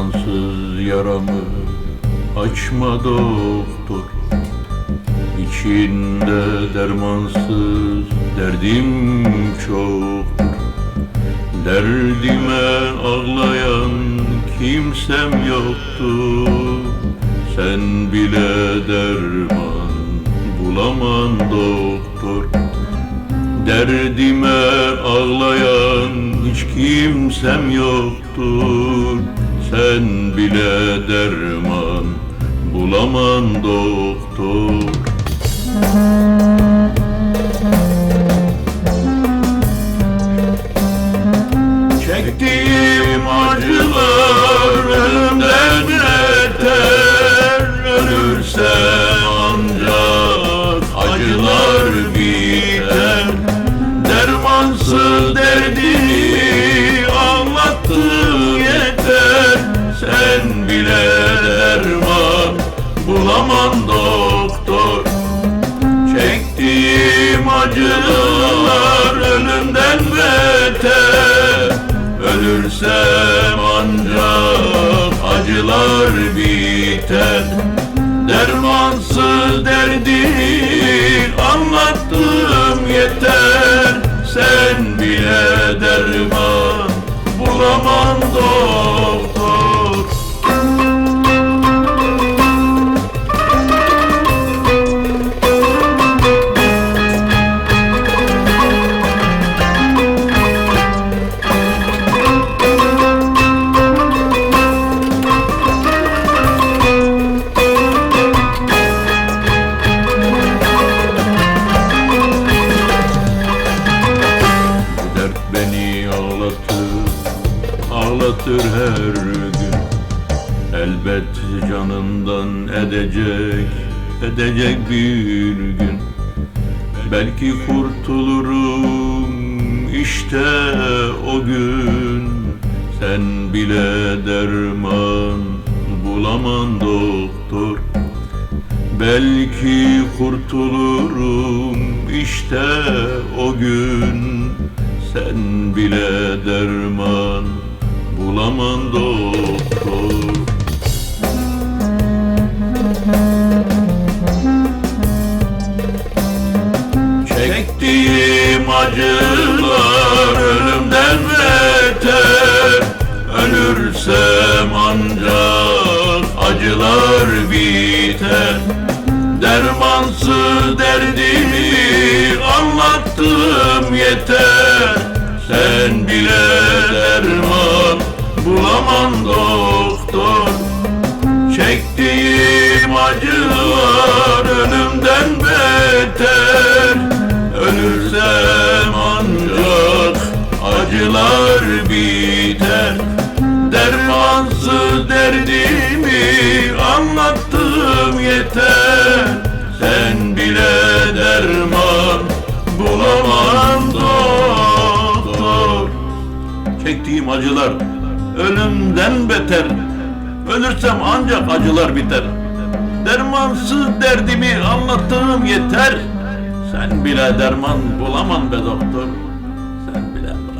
Amansız yaramı açma doktor. İçinde dermansız derdim çok Derdime ağlayan kimsem yoktu Sen bile derman bulaman doktor. Derdime ağlayan hiç kimsem yoktur. Sen bile derman bulaman doktor bulaman doktor Çektiğim acılar ölümden beter. Ölürsem ancak acılar biter. Dermansız derdin anlattım yeter. Sen bile derman bulaman doktor ağlatır, ağlatır her gün. Elbet canından edecek, edecek bir gün. Belki kurtulurum işte o gün. Sen bile derman bulaman doktor. Belki kurtulurum işte o gün Sen bile derman bulaman doktor. Çektiğim acılar ölümden beter. Ölürsem ancak acılar biter. Dermansız derdimi anlattım yeter Çektiğim acılar ölümden beter. Ölürsem ancak acılar biter. Dermansız derdimi anlattığım yeter. Sen bile derman bulaman be doktor. Sen bile bulaman